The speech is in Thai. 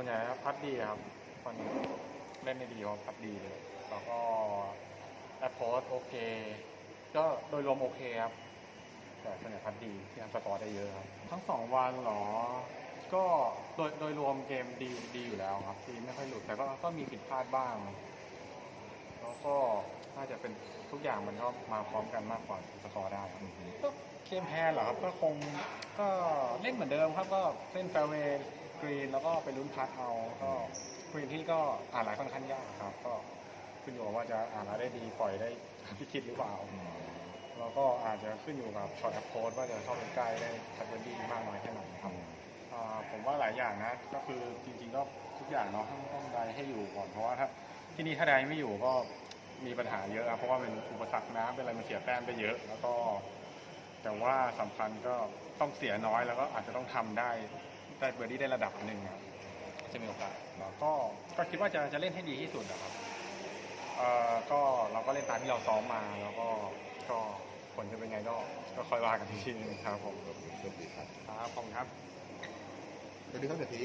ส่วนใหญ่ครับพัดดีครับคนเล่นได้ดีครับพัดดีเลยแล้วก็แอปโพสโอเค ก็โดยรวมโอเคครับแต่ส่วนใหญ่พัดดีที่ทำสกอร์ได้เยอะครับ ทั้งสองวันเหรอ ก็โดยโดยรวมเกมดีดีอยู่แล้วครับ ทีมไม่ค่อยหลุดแต่ก็ก็มีผิดพลาดบ้างแล้วก็น่าจะเป็นทุกอย่างมันก็มาพร้อมกันมากกว่าสกอร์ได้ครับ เกมแพ้เหรอครับก็คงก็เล่นเหมือนเดิมครับก็เล่นแฟร์เวย์กรีนแล้วก็ไปลุ้นพัดเอาก็กรีนที่ก็อ่านหลายค่อนข้างยากครับ ก็ขึ้นอยู่กับว่าจะอ่านอะไรได้ดีปล่อยได้ที่คิดหรือเปล่าแล้วก็อาจจะขึ้นอยู่กับช็อตแอปโพสว่าจะเข้าไปใกล้ได้ทัดเดดีมากน้อยแค่ไหนครับผมว่าหลายอย่างนะ ก็คือจริงๆก็ทุกอย่างเนาะต้องได้ให้อยู่ก่อนเพราะว่าถ้าที่นี่ถ้าใดไม่อยู่ก็มีปัญหาเยอะเพราะว่าเป็นอุปสรรคน้ำเป็นอะไรมันเสียแต้มไปเยอะ แล้วก็ แต่ว่าสำคัญก็ต้องเสียน้อยแล้วก็อาจจะต้องทำได้ได้เบอร์ดี้ได้ระดับหนึ่งครับจะมีโอกาสแล้วก็ก็คิดว่าจะจะเล่นให้ดีที่สุดนะครับเอ่อก็เราก็เล่นตามที่เราซ้อมมาแล้วก็ก็ผลจะเป็นไงก็ก็ค่อยว่ากันอีกทีนึงครับผมโชคดีครับครับขอบคุณครับ สวัสดีครับเดอะที